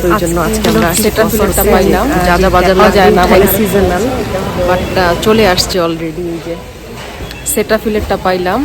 তো এই জন্য আজকে আমরা সেটা ফিলটা পাইলাম, যা যা বাজার যায় না। সিজনাল বাট চলে আসছে অলরেডি এই যে। সেটা ফিলেটটা পাইলাম।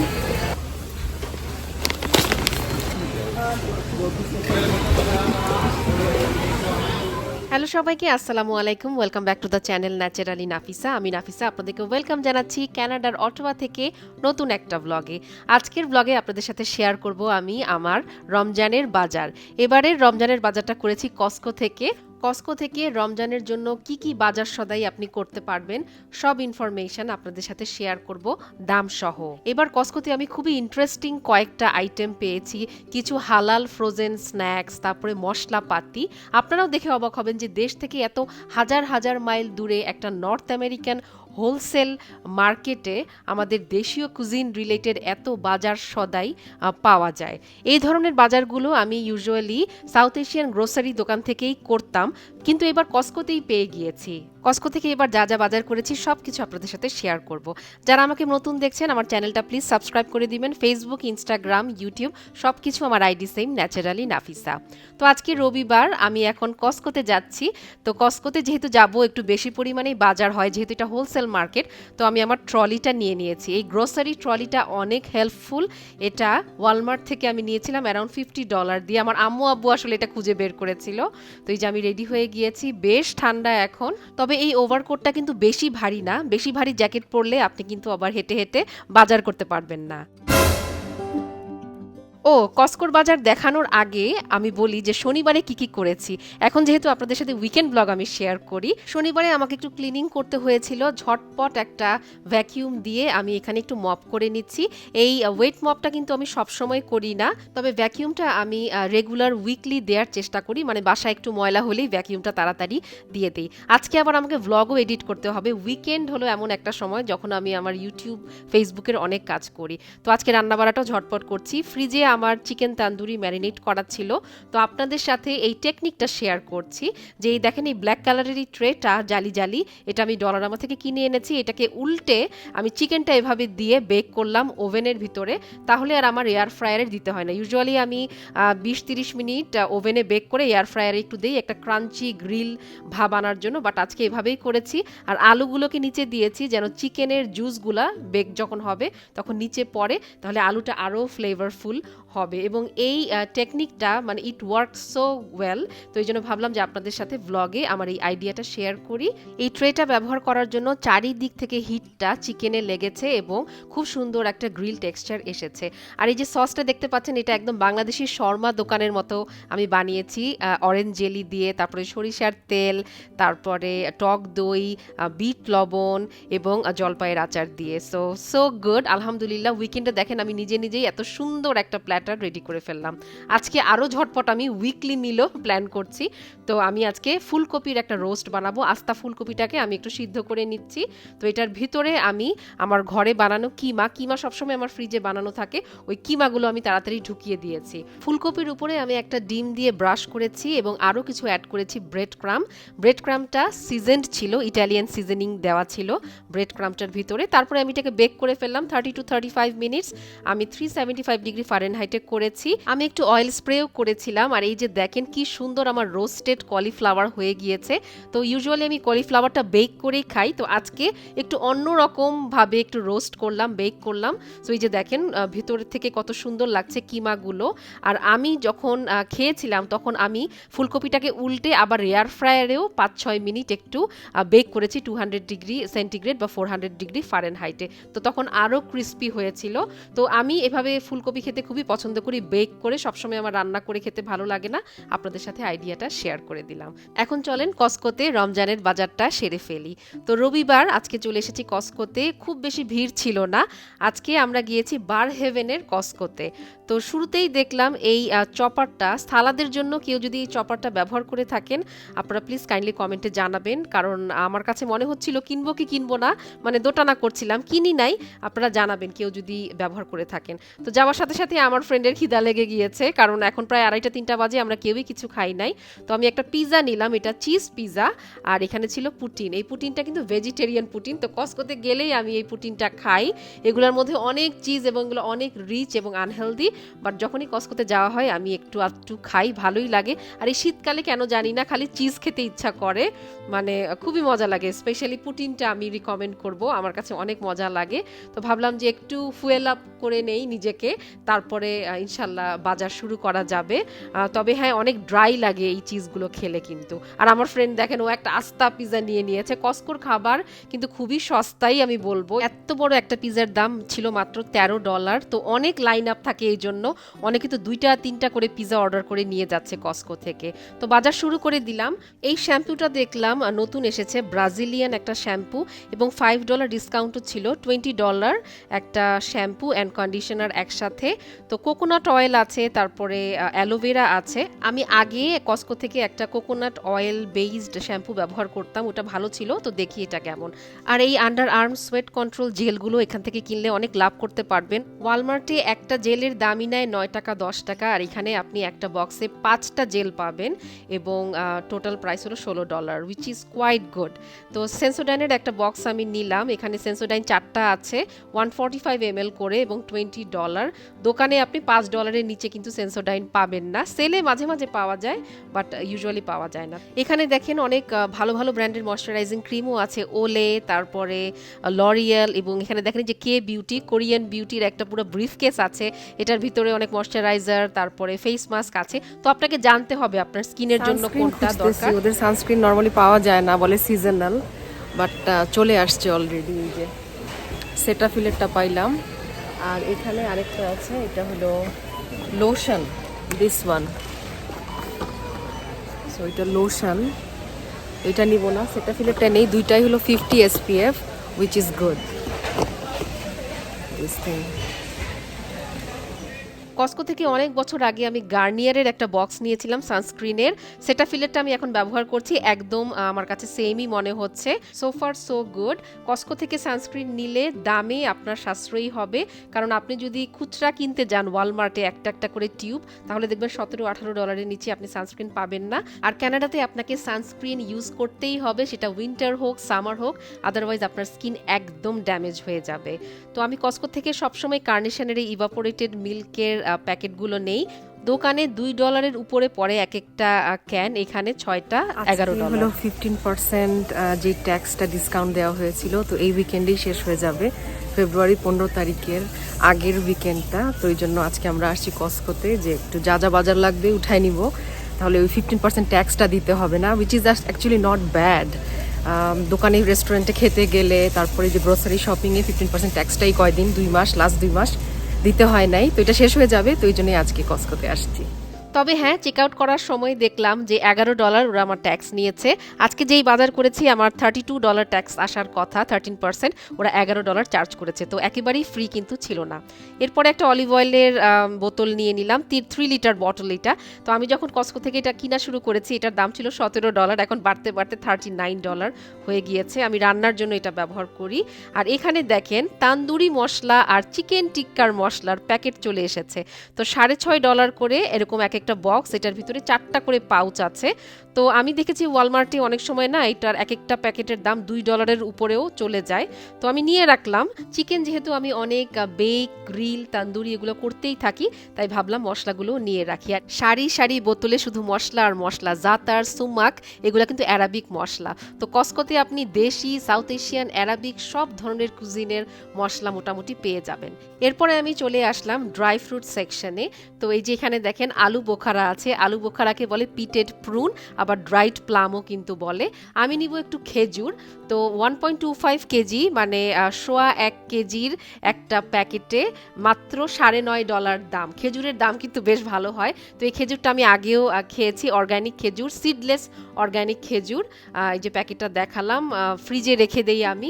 সবাইকে আসসালামু আলাইকুম। Welcome back to the channel naturally Nafisa আমি নাফিসা, আপনাদেরকে ওয়েলকাম জানাচ্ছি ক্যানাডার অটোয়া থেকে নতুন একটা ব্লগে আজকের ব্লগে আপনাদের সাথে শেয়ার করব আমি আমার রমজানের বাজার। এবারের রমজানের বাজারটা করেছি কস্কো থেকে। কস্কো থেকে রমজানের জন্য কি কি বাজার সদাই আপনি করতে পারবেন, সব ইনফরমেশন আপনাদের সাথে শেয়ার করব দাম সহ এবার কস্কোতে আমি খুবই ইন্টারেস্টিং কয়েকটা আইটেম পেয়েছি, কিছু হালাল ফ্রোজেন স্ন্যাক্স তারপরে মশলাপাতি। আপনারাও দেখে অবাক হবেন যে দেশ থেকে এত হাজার হাজার মাইল দূরে একটা নর্থ আমেরিকান হোলসেল মার্কেটে আমাদের দেশীয় কুজিন রিলেটেড এত বাজার সদাই পাওয়া যায়। এই ধরনের বাজারগুলো আমি ইউজুয়ালি সাউথ এশিয়ান গ্রোসারি দোকান থেকেই করতাম। কিন্তু এবার কস্কোতেই পেয়ে গিয়েছি। কস্কো থেকে এবার যা যা বাজার করেছি সব কিছু আপনাদের সাথে শেয়ার করব। যারা আমাকে নতুন দেখছেন, আমার চ্যানেলটা প্লিজ সাবস্ক্রাইব করে দিবেন। ফেসবুক ইনস্টাগ্রাম ইউটিউব সব কিছু আমার আইডি সেম ন্যাচারালি নাফিসা। তো আজকে রবিবার, আমি এখন কস্কোতে যাচ্ছি। তো কস্কোতে যেহেতু যাব, একটু বেশি পরিমাণেই বাজার হয়, যেহেতু এটা হোলসেল মার্কেট তো আমি আমার ট্রলিটা নিয়ে নিয়েছি। এই গ্রোসারি ট্রলিটা অনেক হেল্পফুল এটা ওয়ালমার্ট থেকে আমি নিয়েছিলাম অ্যারাউন্ড ফিফটি ডলার দিয়ে। আমার আম্মু আব্বু আসলে এটা খুঁজে বের করেছিল। তো এই যে আমি রেডি হয়ে গিয়েছি, বেশ ঠান্ডা এখন। তবে এই ওভারকোটটা কিন্তু বেশি ভারী না। বেশি ভারী জ্যাকেট পরলে আপনি কিন্তু আবার হেঁটে হেঁটে বাজার করতে পারবেন না। ও, কস্কোর বাজার দেখানোর আগে আমি বলি যে শনিবারে কি কি করেছি। এখন যেহেতু আপনাদের সাথে উইকেন্ড ব্লগ আমি শেয়ার করি, শনিবারে আমাকে একটু ক্লিনিং করতে হয়েছিল। ঝটপট একটা ভ্যাকিউম দিয়ে আমি এখানে একটু মপ করে নিচ্ছি। এই ওয়েট মপটা কিন্তু আমি সবসময় করি না, তবে ভ্যাকিউমটা আমি রেগুলার উইকলি দেওয়ার চেষ্টা করি মানে বাসায় একটু ময়লা হলেই ভ্যাকিউমটা তাড়াতাড়ি দিয়ে দিই। আজকে আবার আমাকে ভ্লগও এডিট করতে হবে। উইকেন্ড হলো এমন একটা সময় যখন আমি আমার ইউটিউব ফেসবুকের অনেক কাজ করি। তো আজকে রান্নাবাড়াটাও ঝটপট করছি। ফ্রিজে আমার চিকেন তান্দুরি ম্যারিনেট করা ছিল। তো আপনাদের সাথে এই টেকনিকটা শেয়ার করছি যে এই দেখেন এই ব্ল্যাক কালারের এই ট্রেটা জালি জালি। এটা আমি ডলারামা থেকে কিনে এনেছি। এটাকে উল্টে আমি চিকেনটা এভাবে দিয়ে বেক করলাম ওভেনের ভিতরে। তাহলে আর আমার এয়ার ফ্রায়ারে দিতে হয় না। ইউজুয়ালি আমি বিশ তিরিশ মিনিট ওভেনে বেক করে এয়ার ফ্রায়ারে একটু দিই একটা ক্রাঞ্চি গ্রিল ভাব আনার জন্য। বাট আজকে এভাবেই করেছি। আর আলুগুলোকে নিচে দিয়েছি যেন চিকেনের জুসগুলা বেক যখন হবে তখন নিচে পড়ে। তাহলে আলুটা আরও ফ্লেভারফুল হবে। এবং এই টেকনিকটা মানে ইট ওয়ার্ক সো ওয়েল তো এই জন্য ভাবলাম যে আপনাদের সাথে ব্লগে আমার এই আইডিয়াটা শেয়ার করি। এই ট্রেটা ব্যবহার করার জন্য চারিদিক থেকে হিটটা চিকেনে লেগেছে এবং খুব সুন্দর একটা গ্রিল টেক্সচার এসেছে। আর এই যে সসটা দেখতে পাচ্ছেন, এটা একদম বাংলাদেশি শর্মা দোকানের মতো আমি বানিয়েছি অরেঞ্জ জেলি দিয়ে, তারপরে সরিষার তেল, তারপরে টক দই বিট লবণ এবং জলপাইয়ের আচার দিয়ে। সো সো গুড আলহামদুলিল্লাহ উইকেন্ডে দেখেন আমি নিজে নিজেই এত সুন্দর একটা প্ল্যাটার রেডি করে ফেললাম। আজকে আরও ঝটপট আমি উইকলি মিলও প্ল্যান করছি। তো আমি আজকে ফুলকপির একটা রোস্ট বানাবো। আস্তা ফুলকপিটাকে আমি একটু সিদ্ধ করে নিচ্ছি। তো এটার ভিতরে আমি আমার ঘরে বানানো কিমা কিমা সবসময় আমার ফ্রিজে বানানো থাকে, ওই কিমাগুলো আমি তাড়াতাড়ি ঢুকিয়ে দিয়েছি। ফুলকপির উপরে আমি একটা ডিম দিয়ে ব্রাশ করেছি এবং আরও কিছু অ্যাড করেছি ব্রেড ক্রাম ব্রেড ক্রামটা সিজেন্ড ছিল ইটালিয়ান সিজনিং দেওয়া ছিল ব্রেড ক্রামটার ভিতরে। তারপরে আমি এটাকে বেক করে ফেললাম thirty two thirty five minutes আমি থ্রি সেভেন্টি ফাইভ ডিগ্রি ফারেনহাইটে করেছি। আমি একটু অয়েল স্প্রেও করেছিলাম। আর এই যে দেখেন কি সুন্দর আমার রোস্টেড কলিফ্লাওয়ার হয়ে গিয়েছে। তো ইউজুয়ালি আমি কলিফ্লাওয়ারটা বেক করেই খাই। তো আজকে একটু অন্যরকম ভাবে একটু রোস্ট করলাম বেক করলাম। তো এই যে দেখেন আহ, ভিতর থেকে কত সুন্দর লাগছে কিমাগুলো। আর আমি যখন খেয়েছিলাম তখন আমি ফুলকপিটাকে উল্টে আবার এয়ার ফ্রায়ারেও পাঁচ ছয় মিনিট একটু বেক করেছি টু হান্ড্রেড ডিগ্রি সেন্টিগ্রেড বা ফোর হান্ড্রেড ডিগ্রি ফারেনহাইটে তো তখন আরও ক্রিস্পি হয়েছিল। তো আমি এভাবে ফুলকপি খেতে খুবই পছন্দ করি বেক করে সবসময় আমার রান্না করে খেতে ভালো লাগে না। আপনাদের সাথে আইডিয়াটা শেয়ার করে দিলাম। এখন চলেন কস্কোতে রমজানের বাজারটা সেরে ফেলি। তো রবিবার আজকে চলে এসেছি কস্কোতে খুব বেশি ভিড় ছিল না। আজকে আমরা গিয়েছি বার হেভেনের কস্কোতে তো শুরুতেই দেখলাম এই চপারটা। সালাদের জন্য কেউ যদি এই চপারটা ব্যবহার করে থাকেন, আপনারা প্লিজ কাইন্ডলি কমেন্টে জানাবেন। কারণ আমার কাছে মনে হচ্ছিল, কিনবো কি কিনবো না? মানে দোটানা করছিলাম, কিনি নাই। আপনারা জানাবেন কেউ যদি ব্যবহার করে থাকেন। তো যাওয়ার সাথে সাথে আমার ফ্রেন্ডের খিদা লেগে গিয়েছে, কারণ এখন প্রায় আড়াইটা, তিনটা বাজে, আমরা কেউই কিছু খাই নাই। তো আমি একটা পিৎজা নিলাম, এটা চিজ পিৎজা আর এখানে ছিল পুটিন। এই পুটিনটা কিন্তু ভেজিটেরিয়ান পুটিন, তো কসকোতে গেলেই আমি এই পুটিনটা খাই। এগুলোর মধ্যে অনেক চিজ এবং এগুলো অনেক রিচ এবং আনহেলদি বাট যখনই কসকোতে যাওয়া হয়, আমি একটু একটু খাই, ভালোই লাগে। আর এই শীতকালে কেন জানি না, খালি চিজ খেতে ইচ্ছা করে। মানে খুবই মজা লাগে। স্পেশালি পুটিনটা আমি রিকমেন্ড করব, আমার কাছে অনেক মজা লাগে। তো ভাবলাম যে একটু ফুয়েল আপ করে নেই নিজেকে, তারপরে ইনশাল্লাহ বাজার শুরু করা যাবে। তবে হ্যাঁ অনেক ড্রাই লাগে এই চিজগুলো খেলে কিন্তু। আর আমার ফ্রেন্ড দেখেন, ও একটা আস্তা পিৎজা নিয়ে নিয়েছে কসকোর খাবার, কিন্তু খুবই সস্তাই আমি বলব। এত বড় একটা পিৎজার দাম ছিল মাত্র তেরো ডলার তো অনেক লাইন আপ থাকে এই জন্য। অনেকে তো দুইটা, তিনটা করে পিৎজা অর্ডার করে নিয়ে যাচ্ছে কসকো থেকে। তো বাজার শুরু করে দিলাম। এই শ্যাম্পুটা দেখলাম নতুন এসেছে ব্রাজিলিয়ান একটা শ্যাম্পু এবং ফাইভ ডলার ডিসকাউন্টও ছিল টোয়েন্টি ডলার একটা শ্যাম্পু অ্যান্ড কন্ডিশনার একসাথে। তো কোকোনাট অয়েল আছে, তারপরে অ্যালোভেরা আছে। আমি আগে কসকো থেকে একটা কোকোনাট অয়েল বেসড শ্যাম্পু ব্যবহার করতাম, ওটা ভালো ছিল, তো দেখি এটা কেমন। আর এই আন্ডার আর্ম সোয়েট কন্ট্রোল জেলগুলো এখান থেকে কিনলে অনেক লাভ করতে পারবেন। ওয়ালমার্টে একটা জেলের দামই নেয় নয় টাকা, দশ টাকা, আর এখানে আপনি একটা বক্সে পাঁচটা জেল পাবেন এবং টোটাল প্রাইস হলো ষোলো dollar which is quite good তো সেন্সোডাইনের একটা বক্স আমি নিলাম, এখানে সেন্সোডাইন চারটা আছে ওয়ান ফর্টি ফাইভ এম করে এবং টোয়েন্টি ডলার। দোকানে আপনি পাঁচ ডলারের নিচে কিন্তু সেন্সোডাইন পাবেন না। সেলে মাঝে মাঝে পাওয়া যায় বাট ইউজুয়ালি পাওয়া যায় না। এখানে দেখেন অনেক ভালো ভালো ব্র্যান্ডের ময়শ্চারাইজিং ক্রিমও আছে ওলে তারপরে লরিয়াল এবং এখানে দেখেন যে কে বিউটি কোরিয়ান বিউটির একটা পুরো ব্রিফ কেস আছে। এটার ভিতরে অনেক ময়শ্চারাইজার তারপরে ফেস মাস্ক আছে। তো আপনাকে জানতে হবে আপনার স্কিনের জন্য কোনটা দরকার। ওদের সানস্ক্রিন নর্মালি পাওয়া যায় না বলে সিজনাল বাট চলে আসছে অলরেডি যে। সেটা ফিলেটটা পাইলাম। আর এখানে আরেকটা আছে, এটা হলো লোশন দিস ওয়ান সো এটা লোশন এটা নিব না, সেটা সেটাফিলেরটা নেই, দুইটাই হলো fifty SPF which is good this thing Costco থেকে অনেক বছর আগে আমি গার্নিয়ারের একটা বক্স নিয়েছিলাম, সানস্ক্রিনের। সেটা ফিলেরটা আমি এখন ব্যবহার করছি, একদম আমার কাছে সেমই মনে হচ্ছে। So far so good Costco থেকে সানস্ক্রিন নিলে দামে আপনার সাশ্রয়ী হবে। কারণ আপনি যদি খুচরা কিনতে যান ওয়ালমার্টে একটা একটা করে টিউব তাহলে দেখবেন সতেরো আঠারো ডলারের নিচে আপনি সানস্ক্রিন পাবেন না। আর কানাডাতে আপনাকে সানস্ক্রিন ইউজ করতেই হবে, সেটা উইন্টার হোক সামার হোক আদারওয়াইজ আপনার স্কিন একদম ড্যামেজ হয়ে যাবে। তো আমি কস্কো থেকে সবসময় কার্নেশনের ইভাপোরেটেড মিল্কের প্যাকেটগুলো নেই। দোকানে দুই ডলারের উপরে পড়ে এক একটা ক্যান এখানে ছয়টা এগারো আজকে ডলার। হলো ফিফটিন পার্সেন্ট যে ট্যাক্সটা ডিসকাউন্ট দেওয়া হয়েছিল তো এই উইকেন্ডেই শেষ হয়ে যাবে। ফেব্রুয়ারি পনেরো তারিখের আগের উইকেন্ডটা তো এই জন্য আজকে আমরা আসছি কসকোতে যে একটু যা যা বাজার লাগবে উঠাই নিব। তাহলে ওই ফিফটিন পার্সেন্ট ট্যাক্সটা দিতে হবে না which is actually not bad দোকানে রেস্টুরেন্টে খেতে গেলে তারপরে যে গ্রোসারি শপিংয়ে ফিফটিন পার্সেন্ট ট্যাক্সটাই কয়দিন? দুই মাস লাস্ট দুই মাস। দিতে হয় নাই তো এটা শেষ হয়ে যাবে তো এই জন্যই আজকে কসকোতে আসছি। তবে হ্যাঁ চেক আউট করার সময় দেখলাম যে এগারো ডলার ওরা আমার ট্যাক্স নিয়েছে। আজকে যেই বাজার করেছি, আমার থার্টি টু ডলার ট্যাক্স আসার কথা থার্টিন পার্সেন্ট ওরা এগারো ডলার চার্জ করেছে। তো একেবারেই ফ্রি কিন্তু ছিল না। এরপরে একটা অলিভ অয়েলের বোতল নিয়ে নিলাম থ্রি লিটার বটল এটা। তো আমি যখন কসকো থেকে এটা কিনা শুরু করেছি, এটার দাম ছিল সতেরো ডলার এখন বাড়তে বাড়তে থার্টি নাইন ডলার হয়ে গিয়েছে। আমি রান্নার জন্য এটা ব্যবহার করি। আর এখানে দেখেন, তান্দুরি মশলা আর চিকেন টিক্কার মশলার প্যাকেট চলে এসেছে। তো সাড়ে ছয় ডলার করে এরকম এক একটা বক্স, এটার ভিতরে চারটা করে পাউচ আছে। তো আমি দেখেছি ওয়ালমার্টে অনেক সময় না এটার এক একটা প্যাকেটের দাম দুই ডলারের উপরেও চলে যায়। তো আমি নিয়ে রাখলাম। চিকেন যেহেতু আমি অনেক বেক গ্রিল তান্দুরি এগুলো করতেই থাকি, তাই ভাবলাম মশলাগুলো নিয়ে রাখি। আর সারি সারি বোতলে শুধু মশলা আর মশলা, জাতার, সুমাক, এগুলো কিন্তু অ্যারাবিক মশলা। তো কসকোতে আপনি দেশি সাউথ এশিয়ান অ্যারাবিক সব ধরনের কুজিনের মশলা মোটামুটি পেয়ে যাবেন। এরপরে আমি চলে আসলাম ড্রাই ফ্রুট সেকশনে তো এই যে এখানে দেখেন আলু বোখারা আছে। আলু বোখারাকে বলে পিটেড প্রুন আবার ড্রাইড প্লামও কিন্তু বলে। আমি নিব একটু খেজুর। তো one point two five KG মানে সোয়া এক কেজির একটা প্যাকেটে মাত্র সাড়ে নয় ডলার দাম। খেজুরের দাম কিন্তু বেশ ভালো হয়। তো এই খেজুরটা আমি আগেও খেয়েছি অর্গানিক খেজুর সিডলেস অর্গ্যানিক খেজুর। এই যে প্যাকেটটা দেখালাম ফ্রিজে রেখে দেই আমি।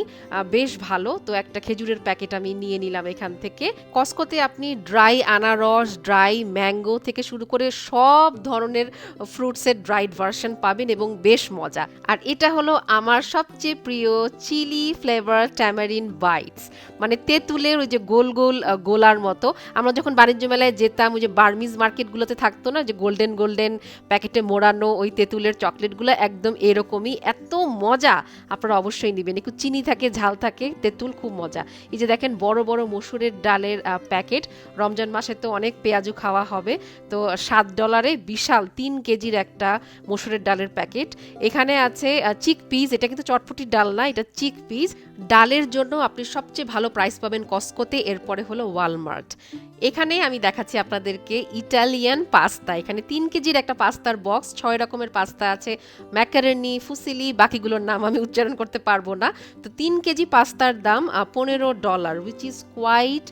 বেশ ভালো। তো একটা খেজুরের প্যাকেট আমি নিয়ে নিলাম এখান থেকে। কসকোতে আপনি ড্রাই আনারস ড্রাই ম্যাঙ্গো থেকে শুরু করে সব ধরনের ফ্রুটসের ড্রাইড ভার্সন পাবেন এবং বেশ মজা। আর এটা হলো আমার সবচেয়ে প্রিয় চিলি ফ্লেভার ট্যামারিন বাইটস মানে তেঁতুলের ওই যে গোল গোল গোলার মতো। আমরা যখন বাণিজ্য মেলায় যেতাম, ওই যে বার্মিজ মার্কেটগুলোতে থাকতো না, যে গোল্ডেন গোল্ডেন প্যাকেটে মোড়ানো ওই তেঁতুলের চকলেটগুলো একদম এরকমই। এত মজা আপনারা অবশ্যই নেবেন। একটু চিনি থাকে, ঝাল থাকে, তেঁতুল খুব মজা। এই যে দেখেন বড় বড় মসুরের ডালের প্যাকেট। রমজান মাসে তো অনেক পেঁয়াজু খাওয়া হবে। তো সাত ডলারে বিশাল তিন কেজির একটা মসুরের ডালের প্যাকেট। এখানে আছে চিক পিস, এটা কিন্তু চটপটির ডাল না, এটা চিক পিস। ডালের জন্য আপনি সবচেয়ে ভালো প্রাইস পাবেন কস্কোতে, এরপরে হলো ওয়ালমার্ট। এখানে আমি দেখাচ্ছি আপনাদেরকে ইটালিয়ান পাস্তা। এখানে তিন কেজির একটা পাস্তার বক্স, ছয় রকমের পাস্তা আছে, ম্যাকারনি, ফুসিলি, বাকিগুলোর নাম আমি উচ্চারণ করতে পারব না। তো তিন কেজি পাস্তার দাম পনেরো dollar which is quite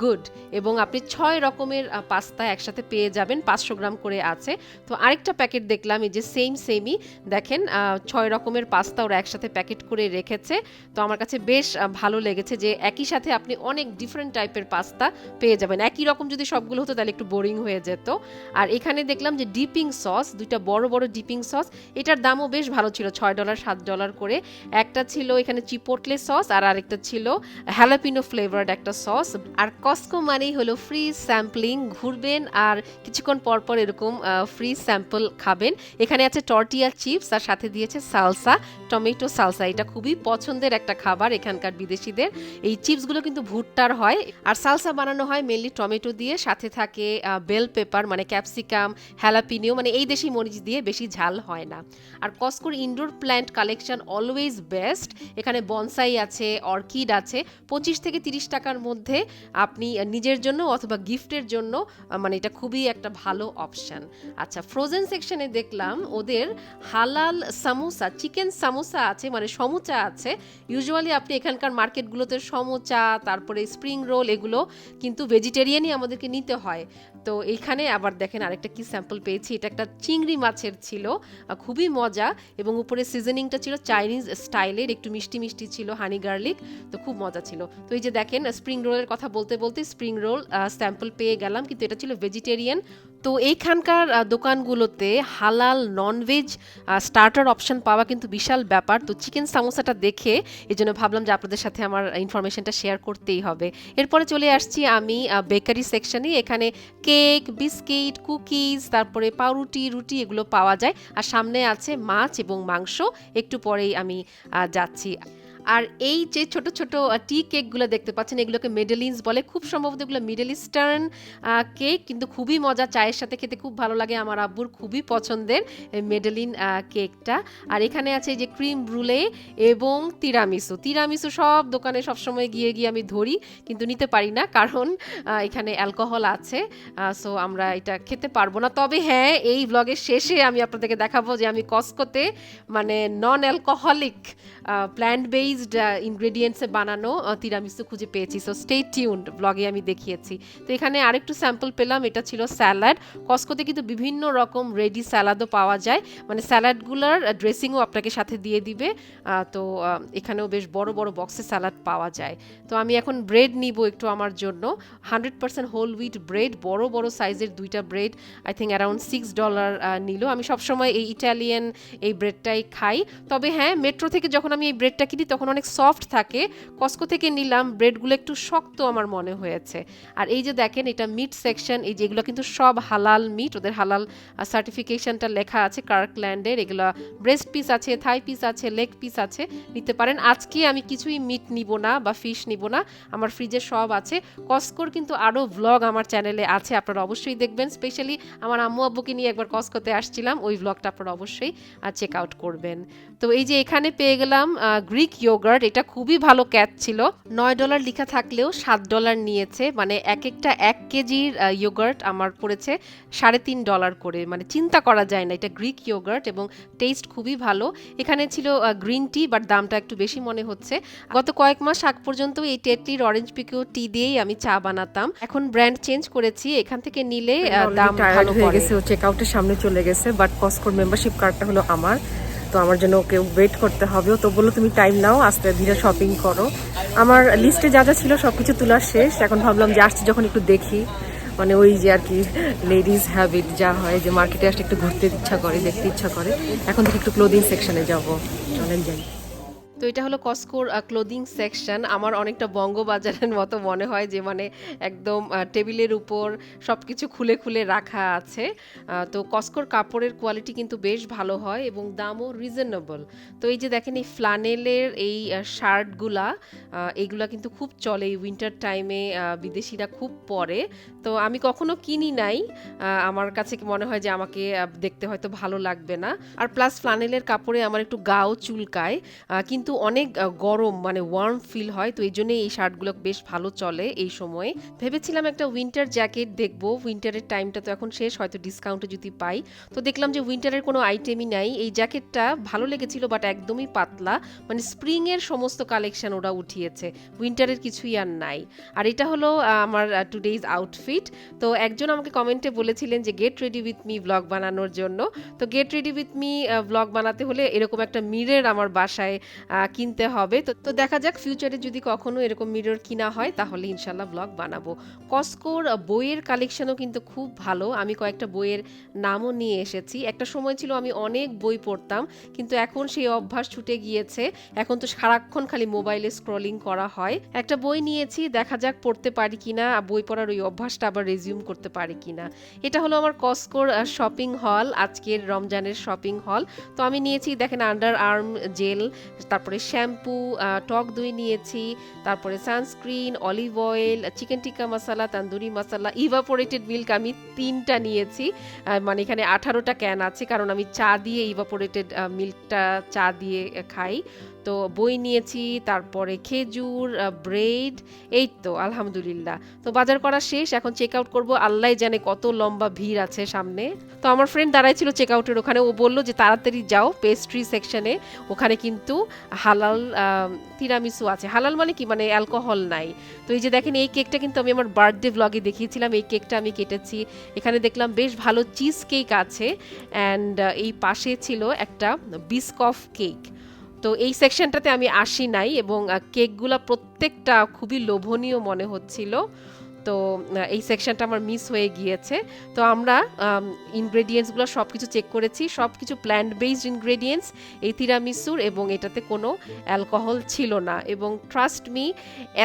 good এবং আপনি ছয় রকমের পাস্তা একসাথে পেয়ে যাবেন, পাঁচশো গ্রাম করে আছে। তো আরেকটা প্যাকেট দেখলাম, এই যে সেম সেমই দেখেন ছয় রকমের পাস্তা ওরা একসাথে প্যাকেট করে রেখেছে। তো আমার কাছে বেশ ভালো লেগেছে যে একই সাথে আপনি অনেক ডিফারেন্ট টাইপের পাস্তা পেয়ে যাবেন। একই রকম যদি সবগুলো হতো, তাহলে একটু বোরিং হয়ে যেত। আর এখানে দেখলাম যে ডিপিং সস দুইটা বড় বড় ডিপিং সস এটার দামও বেশ ভালো ছিল, ছয় ডলার সাত ডলার করে। একটা ছিল এখানে চিপোটলে সস আর আরেকটা ছিল হ্যালাপিনো ফ্লেভার্ড একটা সস আর কস্কো মানেই হলো ফ্রি স্যাম্পলিং ঘুরবেন আর কিছুক্ষণ পর পর এরকম ফ্রি স্যাম্পল খাবেন। এখানে আছে টর্টিয়া চিপস আর সাথে দিয়েছে সালসা টমেটো সালসা এটা খুবই পছন্দের একটা খাবার এখানকার বিদেশিদের। এই চিপসগুলো কিন্তু ভুট্টার হয়। আর সালসা বানানো হয় মেনলি টমেটো দিয়ে। সাথে থাকে বেল পেপার মানে ক্যাপসিকাম হ্যালাপিনিও মানে এই দেশি মরিচ দিয়ে বেশি ঝাল হয় না। আর কস্কোর indoor plant collection always best এখানে বনসাই আছে অর্কিড আছে। পঁচিশ থেকে তিরিশ টাকার মধ্যে আপনি নিজের জন্য অথবা গিফটের জন্য মানে এটা খুবই একটা ভালো অপশান আচ্ছা ফ্রোজেন সেকশনে দেখলাম ওদের হালাল সামোসা চিকেন সামোসা আছে মানে সমুচা আছে। ইউজুয়ালি আপনি এখানকার মার্কেটগুলোতে সমোচা, তারপরে স্প্রিং রোল এগুলো কিন্তু ভেজিটেরিয়ানই আমাদেরকে নিতে হয়। তো এইখানে আবার দেখেন আরেকটা কি স্যাম্পল পেয়েছি, এটা একটা চিংড়ি মাছের ছিল খুবই মজা এবং উপরে সিজনিংটা ছিল চাইনিজ স্টাইলের একটু মিষ্টি মিষ্টি ছিল হানি গার্লিক তো খুব মজা ছিল। তো এই যে দেখেন স্প্রিং রোলের কথা বলতে বলতে স্প্রিং রোল স্যাম্পল পেয়ে গেলাম। কিন্তু এটা ছিল ভেজিটেরিয়ান তো এইখানকার দোকানগুলোতে হালাল ননভেজ স্টার্টার অপশন পাওয়া কিন্তু বিশাল ব্যাপার। তো চিকেন সামোসাটা দেখে এই জন্য ভাবলাম যে আপনাদের সাথে আমার ইনফরমেশনটা শেয়ার করতেই হবে। এরপরে চলে আসছি আমি বেকারি সেকশনে এখানে কেক বিস্কিট কুকিজ তারপরে পাউরুটি, রুটি এগুলো পাওয়া যায়। আর সামনে আছে মাছ এবং মাংস। একটু পরেই আমি যাচ্ছি। আর এই যে ছোট ছোট টি কেকগুলো দেখতে পাচ্ছেন, এগুলোকে মেডেলিনস বলে, খুব সম্ভবত এগুলো মিডল ইস্টার্ন কেক কিন্তু খুবই মজা চায়ের সাথে খেতে খুব ভালো লাগে, আমার আব্বুর খুবই পছন্দের মেডেলিন কেকটা আর এখানে আছে যে ক্রিম ব্রুলে এবং তিরামিসু তিরামিসু সব দোকানে সবসময় গিয়ে গিয়ে আমি ধরি, কিন্তু নিতে পারি না, কারণ এখানে অ্যালকোহল আছে সো আমরা এটা খেতে পারব না। তবে হ্যাঁ এই ব্লগের শেষে আমি আপনাদেরকে দেখাবো যে আমি কস্কোতে মানে নন অ্যালকোহলিক প্ল্যান্ট বেসড ইনগ্রেডিয়েন্টসে বানানো তিরামিসু খুঁজে পেয়েছি। সো স্টে টিউন্ড ব্লগে আমি দেখিয়েছি। তো এখানে আরেকটু স্যাম্পল পেলাম, এটা ছিল স্যালাড কস্কোতে কিন্তু বিভিন্ন রকম রেডি স্যালাডও পাওয়া যায়। মানে স্যালাডগুলোর ড্রেসিংও আপনাকে সাথে দিয়ে দিবে। তো এখানেও বেশ বড় বড় বক্সে স্যালাড পাওয়া যায়। তো আমি এখন ব্রেড নিব একটু আমার জন্য। Hundred percent whole wheat bread বড় বড় সাইজের দুইটা bread I think around six dollar নিল। আমি সবসময় এই ইটালিয়ান এই ব্রেডটাই খাই। তবে হ্যাঁ মেট্রো থেকে যখন আমি এই ব্রেডটা কিনি, তখন অনেক সফট থাকে কস্কো থেকে নিলাম ব্রেডগুলো একটু শক্ত আমার মনে হয়েছে। আর এই যে দেখেন, এটা মিট সেকশন এই যেগুলো কিন্তু সব হালাল মিট ওদের হালাল সার্টিফিকেশনটা লেখা আছে কার্কল্যান্ডের এগুলো ব্রেস্ট পিস আছে থাই পিস আছে লেগ পিস আছে, নিতে পারেন। আজকে আমি কিছুই মিট নিব না বা ফিশ নিব না, আমার ফ্রিজে সব আছে। কস্কোর কিন্তু আরও ব্লগ আমার চ্যানেলে আছে, আপনারা অবশ্যই দেখবেন। স্পেশালি আমার আম্মু আব্বুকে নিয়ে একবার কস্কোতে আসছিলাম, ওই ব্লগটা আপনারা অবশ্যই চেক আউট করবেন। তো এই যে এখানে পেয়ে গেলাম গ্রিক ইয়োগার্ট এটা খুবই ভালো ক্যাচ ছিল। নয় ডলার লেখা থাকলেও সাত ডলার নিয়েছে মানে এক একটা এক কেজির ইয়োগার্ট আমার পড়েছে সাড়ে তিন ডলার করে। মানে চিন্তা করা যায় না এটা গ্রিক ইয়োগার্ট এবং টেস্ট খুবই ভালো। এখানে ছিল গ্রিন টি বাট দামটা একটু বেশি মনে হচ্ছে। গত কয়েক মাস আগ পর্যন্ত এই টেটলির অরেঞ্জ পিকিও টি দিয়েই আমি চা বানাতাম। এখন ব্র্যান্ড চেঞ্জ করেছি এখান থেকে নিলে দাম ভালো হয়ে গেছে চেক আউটের সামনে চলে গেছে বাট কস্কোর মেম্বারশিপ কার্ডটা হলো আমার। তো আমার জন্য ওকে ওয়েট করতে হবে তো বলল, তুমি টাইম নাও, আস্তে ধীরে শপিং করো। আমার লিস্টে যা যা ছিল সব কিছু তোলার শেষ। এখন ভাবলাম যে আসছি যখন একটু দেখি। মানে ওই যে আর কি লেডিস হ্যাবিট যা হয়, যে মার্কেটে আসতে একটু ঘুরতে ইচ্ছা করে, দেখতে ইচ্ছা করে। এখন থেকে একটু ক্লোদিং সেকশনে যাব। চলেন যাই। তো এটা হলো কস্কোর ক্লোদিং সেকশন আমার অনেকটা বঙ্গবাজারের মতো মনে হয় যে মানে একদম টেবিলের উপর সব কিছু খুলে খুলে রাখা আছে। তো কস্কোর কাপড়ের কোয়ালিটি কিন্তু বেশ ভালো হয় এবং দামও রিজনেবল তো এই যে দেখেন এই ফ্লানেলের এই শার্টগুলা এগুলা কিন্তু খুব চলে এই উইন্টার টাইমে বিদেশিরা খুব পরে। তো আমি কখনো কিনি নাই আমার কাছে মনে হয় যে আমাকে দেখতে হয়তো ভালো লাগবে না। আর প্লাস ফ্লানেলের কাপড়ে আমার একটু গাও চুলকায় আহ, কিন্তু অনেক গরম মানে ওয়ার্ম ফিল হয়, তো এই জন্যই এই শার্টগুলো বেশ ভালো চলে এই সময়ে। ভেবেছিলাম একটা উইন্টার জ্যাকেট দেখব উইন্টারের টাইমটা তো এখন শেষ, হয়তো ডিসকাউন্টে যদি পাই। তো দেখলাম যে উইন্টারের কোনো আইটেমই নাই, এই জ্যাকেটটা ভালো লেগেছিল বাট একদমই পাতলা মানে স্প্রিং এর সমস্ত কালেকশন ওরা উঠিয়েছে উইন্টারের কিছুই আর নাই। আর এটা হলো আমার টুডেজ আউটফিট তো একজন আমাকে কমেন্টে বলেছিলেন যে get ready with me vlog বানানোর জন্য। তো get ready with me vlog বানাতে হলে এরকম একটা মিরর আমার বাসায় কিনতে হবে। তো তো দেখা যাক ফিউচারে যদি কখনো এরকম মিরর কিনা হয়, তাহলে ইনশাল্লাহ ব্লগ বানাবো। কস্কোর বইয়ের কালেকশনও কিন্তু খুব ভালো। আমি কয়েকটা বইয়ের নামও নিয়ে এসেছি। একটা সময় ছিল আমি অনেক বই পড়তাম, কিন্তু এখন সেই অভ্যাস ছুটে গিয়েছে। এখন তো সারাক্ষণ খালি মোবাইলে স্ক্রলিং করা হয়। একটা বই নিয়েছি, দেখা যাক পড়তে পারি কিনা বই পড়ার ওই অভ্যাসটা আবার রেজিউম করতে পারি কিনা। এটা হলো আমার কস্কোর শপিং হল আজকের রমজানের শপিং হল তো আমি নিয়েছি, দেখেন আন্ডার আর্ম জেল তারপরে শ্যাম্পু টক দই নিয়েছি, তারপরে sunscreen, olive oil, chicken tikka masala, tandoori masala evaporated milk আমি তিনটা নিয়েছি। মানে এখানে আঠারোটা ক্যান আছে, কারণ আমি চা দিয়ে ইভাপোরেটেড মিল্কটা চা দিয়ে খাই। তো বই নিয়েছি, তারপরে খেজুর ব্রেড, এই তো, আলহামদুলিল্লাহ। তো বাজার করা শেষ, এখন চেক আউট করব, আল্লাহ জানে কত লম্বা ভিড় আছে সামনে। তো আমার ফ্রেন্ড দাঁড়াই ছিল চেক আউটের ওখানে, ও বলল যে তাড়াতাড়ি যাও পেস্ট্রি সেকশনে ওখানে কিন্তু হালাল তিরামিসু আছে। হালাল মানে কি? মানে অ্যালকোহল নাই। তো এই যে দেখেন, এই কেকটা কিন্তু আমি আমার বার্থডে ব্লগে দেখিয়েছিলাম, এই কেকটা আমি কেটেছি। এখানে দেখলাম বেশ ভালো চিজ কেক আছে অ্যান্ড এই পাশে ছিল একটা বিস্কফ কেক তো এই সেকশনটাতে আমি আসি নাই এবং কেকগুলো প্রত্যেকটা খুবই লোভনীয় মনে হচ্ছিল। তো এই সেকশনটা আমার মিস হয়ে গিয়েছে। তো আমরা ইনগ্রেডিয়েন্টসগুলো সব কিছু চেক করেছি। সব কিছু প্ল্যান্ট বেসড ইনগ্রেডিয়েন্টস এই তিরামিসুর এবং এটাতে কোনো অ্যালকোহল ছিল না। এবং ট্রাস্ট মি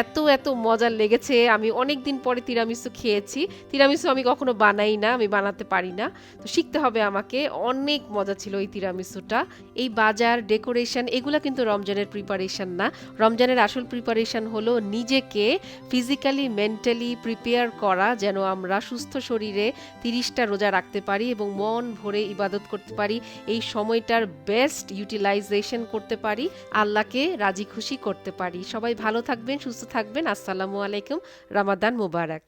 এত এত মজার লেগেছে। আমি অনেক দিন পরে তিরামিসু খেয়েছি। তিরামিসু আমি কখনো বানাই না, আমি বানাতে পারি না। তো শিখতে হবে আমাকে। অনেক মজা ছিল এই তিরামিসুটা এই বাজার ডেকোরেশন এগুলো কিন্তু রমজানের প্রিপারেশন না। রমজানের আসল প্রিপারেশন হলো নিজেকে ফিজিক্যালি মেন্টালি প্রিপেয়ার করা, যেন আমরা সুস্থ শরীরে তিরিশটা রোজা রাখতে পারি এবং মন ভরে ইবাদত করতে পারি। এই সময়টার বেস্ট ইউটিলাইজেশন করতে পারি, আল্লাহকে রাজি খুশি করতে পারি। সবাই ভালো থাকবেন, সুস্থ থাকবেন। আসসালামু আলাইকুম, রামাদান মুবারক।